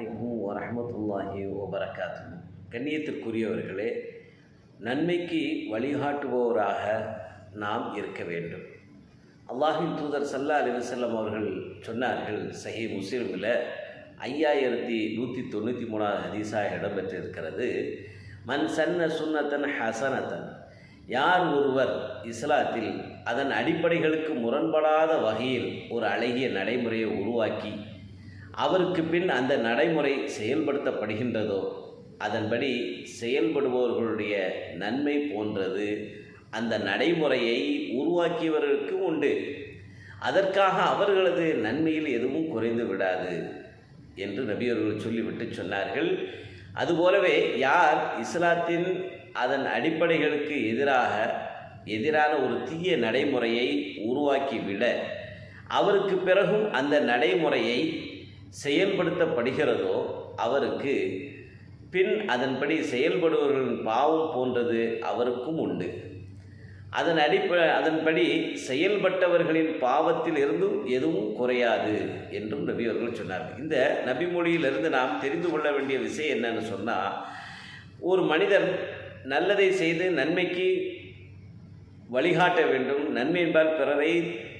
அலைக்கும் வரமத்துல்லாஹி வபரகாத்து கண்ணியத்திற்குரியவர்களே நன்மைக்கு வழிகாட்டுபவராக நாம் இருக்க வேண்டும். அல்லாஹின் தூதர் சல்லா அலிவசல்லம் அவர்கள் சொன்னார்கள் சஹி முஸ்லீமில் ஐயாயிரத்தி நூற்றி தொண்ணூற்றி மூணாவது ஹதீஸாக இடம்பெற்றிருக்கிறது. மன் சன்ன சுன்னத்தன் ஹசனத்தன். யார் ஒருவர் இஸ்லாத்தில் அதன் அடிப்படைகளுக்கு முரண்படாத வகையில் ஒரு அழகிய நடைமுறையை உருவாக்கி அவருக்கு பின் அந்த நடைமுறை செயல்படுத்தப்படுகின்றதோ அதன்படி செயல்படுபவர்களுடைய நன்மை போன்றது. அந்த நடைமுறையை உருவாக்கியவர்களுக்கு உண்டு. அதற்காக அவர்களது நன்மையில் எதுவும் குறைந்து விடாது என்று நபியவர்கள் சொல்லிவிட்டு சொன்னார்கள். அதுபோலவே யார் இஸ்லாத்தின் அதன் அடிப்படைகளுக்கு எதிராக எதிரான ஒரு தீய நடைமுறையை உருவாக்கிவிட அவருக்கு பிறகும் அந்த நடைமுறையை செயல்படுத்தப்படுகிறதோ அவருக்கு பின் அதன்படி செயல்படுபவர்களின் பாவம் போன்றது அவருக்கும் உண்டு. அதன் அடிப்ப அதன்படி செயல்பட்டவர்களின் பாவத்தில் இருந்தும் எதுவும் குறையாது என்றும் நபி அவர்கள் சொன்னார்கள். இந்த நபிமொழியிலிருந்து நாம் தெரிந்து கொள்ள வேண்டிய விஷயம் என்னன்னு சொன்னால் ஒரு மனிதன் நல்லதை செய்து நன்மைக்கு வழிகாட்ட வேண்டும் நன்மை என்பால் பிறரை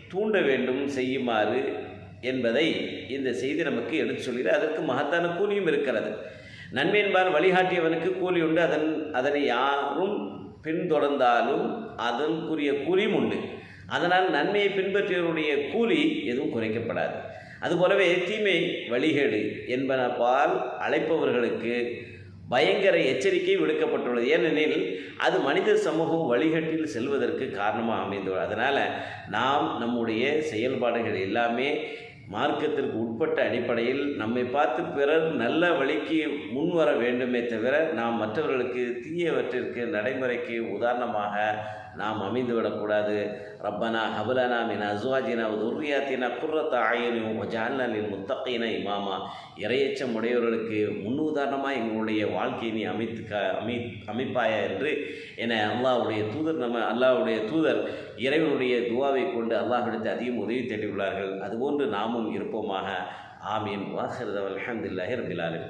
தூண்ட வேண்டும் செய்யுமாறு என்பதை இந்த செய்தி நமக்கு எடுத்து சொல்கிறது. அதற்கு மகத்தான கூலியும் இருக்கிறது. நன்மை என்பால் வழிகாட்டியவனுக்கு கூலி உண்டு. அதன் அதனை யாரும் பின்தொடர்ந்தாலும் அதற்குரிய கூலியும் உண்டு. அதனால் நன்மையை பின்பற்றியவருடைய கூலி எதுவும் குறைக்கப்படாது. அதுபோலவே தீமை வழிகேடு என்பனப்பால் அழைப்பவர்களுக்கு பயங்கர எச்சரிக்கை விடுக்கப்பட்டுள்ளது. ஏனெனில் அது மனித சமூகம் வழிகட்டில் செல்வதற்கு காரணமாக அமைந்துள்ளது. அதனால் நாம் நம்முடைய செயல்பாடுகள் எல்லாமே மார்க்கத்திற்கு உட்பட்ட அடிப்படையில் நம்மை பார்த்து பிறர் நல்ல வழிக்கு முன்வர வேண்டுமே தவிர நாம் மற்றவர்களுக்கு தீயவற்றிற்கு நடைமுறைக்கு உதாரணமாக நாம் அமைந்துவிடக்கூடாது ரப்பனா ஹபலனா மின் அஸ்வாஜினா துர்ரியாத்தினா குர்ரத்த ஆயனும் ஜான்லின் முத்தகைனா இமாமா. இரையச்சம் உடையவர்களுக்கு முன்னுதாரணமாக எங்களுடைய வாழ்க்கையை நீ அமைத்து க அமை அமைப்பாயா என்று என அல்லாவுடைய தூதர் நம்ம அல்லாவுடைய தூதர் இறைவனுடைய துவாவை கொண்டு அல்லாஹ்விடத்தை அதிகம் உதவி தேடியுள்ளார்கள். அதுபோன்று நாமும் நாமும் இருப்போமாக. ஆமீன். வாஹிரதவல் அலமதுல்லாஹி ரபிலாலும்